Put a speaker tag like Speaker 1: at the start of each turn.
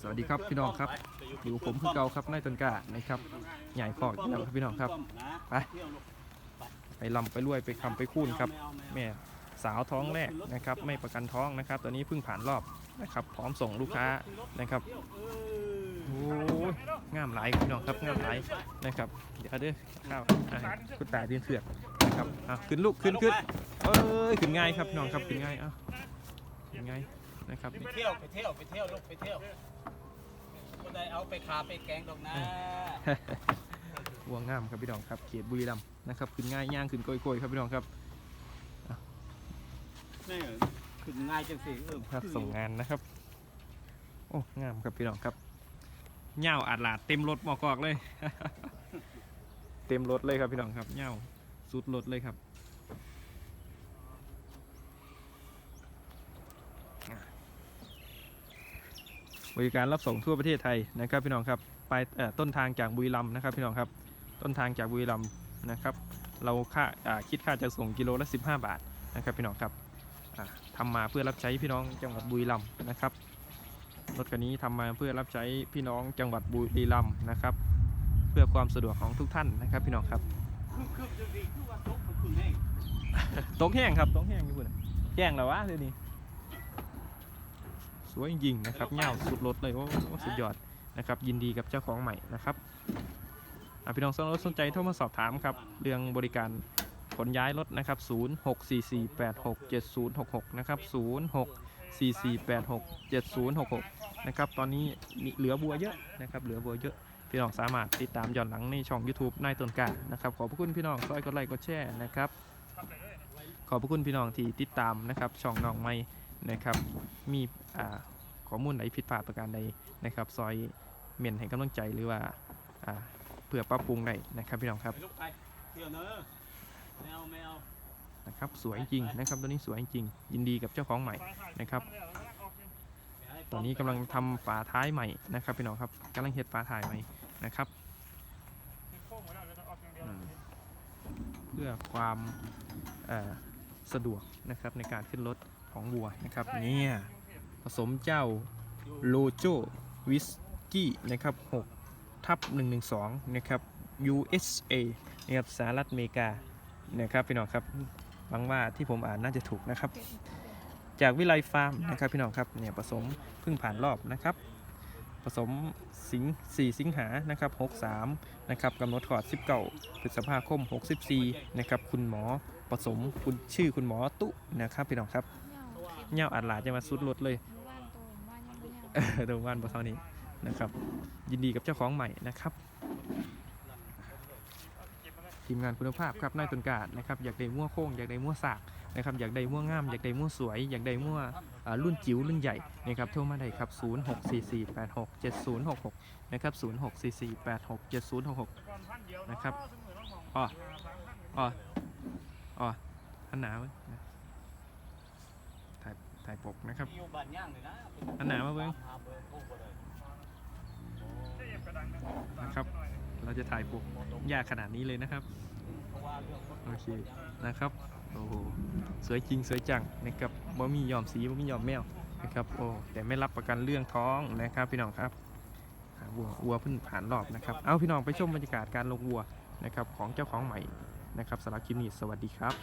Speaker 1: สวัสดีครับพี่น้องครับอยู่ผมคือเก่าครับนายต้นกล้านะครับใหญ่คอกแล้วครับพี่น้องครับไปไปลำไปรวยไปคำไปคูนครับแม่สาวท้องแรกนะครับ ไม่ประกันท้องนะครับ ตอนนี้เพิ่งผ่านรอบนะครับ พร้อมส่งลูกค้านะครับโอ้ยงามหลายพี่น้องครับงามหลายนะครับ เดี๋ยวเด้อข้าวอะคุณตาเดือนเถือกนะครับอะขึ้นลูกขึ้นขึ้นเอ้ยขึ้นง่ายครับพี่น้องครับขึ้นง่ายอะขึ้นง่าย นะครับ
Speaker 2: ไปเที่ยวไปเที่ยวไปเที่ยวลูกไปเที่ยวก็ได้เอาไปขาไปแกงดอกนะ
Speaker 1: วัวงามครับพี่น้องครับเขตบุรีรัมย์นะครับขึ้นง่ายย่างขึ้นโกยๆครับพี่น้องครับ
Speaker 2: นี่ขึ้นง่ายจังสิเออ
Speaker 1: ครับส่งงานนะครับโอ้งามครับพี่น้องครับเหง่าอาดหลาดเต็มรถหมอกอกเลย เต็มรถเลยครับพี่น้องครับเหง่าสุดรถเลยครับ บริการรับส่งทั่วประเทศไทยนะครับพี่น้องครับไปเอ่อต้นทางจากบุรีรัมย์นะครับพี่น้องครับต้นทางจากบุรีรัมย์นะครับ เราค่าอ่าคิดค่าจะส่งกิโลละ 15 บาทนะครับพี่น้องครับอะทำมาเพื่อรับใช้พี่น้องจังหวัดบุรีรัมย์นะครับรถคันนี้ทำมาเพื่อรับใช้พี่น้องจังหวัดบุรีรัมย์นะครับ เพื่อความสะดวกของทุกท่านนะครับ พี่น้องครับ
Speaker 2: คือคือจังสิคือว่าตกมันขึ้นแห้ง
Speaker 1: ตกแห้งครับตกแห้งอยู่พุ่นน่ะแห้งแล้ววะเดี๋ยวนี้ สวยจริงๆนะครับเงาสุดรถเลยโอ้สุดยอดนะครับยินดีกับเจ้าของใหม่นะครับพี่น้องสนใจสนใจโทรมาสอบถามครับเรื่องบริการขนย้ายรถนะครับ0644867066นะครับ0644867066นะครับตอนนี้มีเหลือบัวเยอะนะครับเหลือบัวเยอะพี่น้องสามารถติดตามย้อนหลังในช่อง YouTube นายต้นกานะครับขอบพระคุณพี่น้องซอยกดไลค์กดแชร์นะครับขอบพระคุณพี่น้องที่ติดตามนะครับช่องน้องไม้ นะครับ มีข้อมูลไหนผิดพลาดประการใดนะครับ ซอยเมนให้กำลังใจหรือว่าเพื่อปรับปรุงได้นะครับพี่น้องครับ
Speaker 2: เที่ยวเนอะแมวแมว
Speaker 1: นะครับสวยจริงนะครับ ตัวนี้สวยจริง ยินดีกับเจ้าของใหม่นะครับ ตอนนี้กำลังทำฝาท้ายใหม่นะครับพี่น้องครับกำลังเฮ็ดฝาท้ายใหม่นะครับ เพื่อความสะดวกนะครับในการขึ้นรถ ของวัวนะครับเนี่ยผสมเจ้าโลโจวิสกี้นะครับ6ทับ112 นะครับ USA นะครับสหรัฐอเมริกานะครับพี่น้องครับหวังว่าที่ผมอ่านน่าจะถูกนะครับ จากวิไลฟาร์มนะครับพี่น้องครับเนี่ยผสมเพิ่งผ่านรอบนะครับ ผสมสิง4สิงหานะครับ63นะครับกำหนดขอด 19พฤษภาคม 64 นะครับ คุณหมอผสมคุณชื่อคุณหมอตุนะครับพี่น้องครับ เงาอัดหลาจะมาสุดรถเลยเออตรงวันบนเท่านี้นะครับ ยินดีกับเจ้าของใหม่นะครับ ทีมงานคุณภาพครับนายตนกาดนะครับอยากได้มั่วโค้งอยากได้มั่วสากนะครับอยากได้มั่วงาม อยากได้มั่วสวย อยากได้มั่วรุ่นจิ๋วรุ่นใหญ่นะครับโทรมาได้ครับ 0644867066 นะครับ 0644867066 นะครับอ๋ออ๋ออ๋ออันหนาวนะ ถ่ายถ่ายปกนะครับ
Speaker 2: อยู่บ้านย่างเลยนะ
Speaker 1: อันไหนมาเบิ่ง
Speaker 2: หาเบอร์โทรบ่ได้
Speaker 1: นะครับ เราจะถ่ายปกยากขนาดนี้เลยนะครับ
Speaker 2: เพราะว่าเรื่องคน
Speaker 1: โอเค นะครับ โอ้โห สวยจริงสวยจังนะครับบ่มียอมสีบ่มียอมแมวนะครับ โอ้ แต่ไม่รับประกันเรื่องท้องนะครับ พี่น้องครับอ่าวัววัวเพิ่งผ่านรอบนะครับ เอาพี่น้องไปชมบรรยากาศการลงวัวนะครับของเจ้าของใหม่นะครับสำหรับคลิปนี้สวัสดีครับ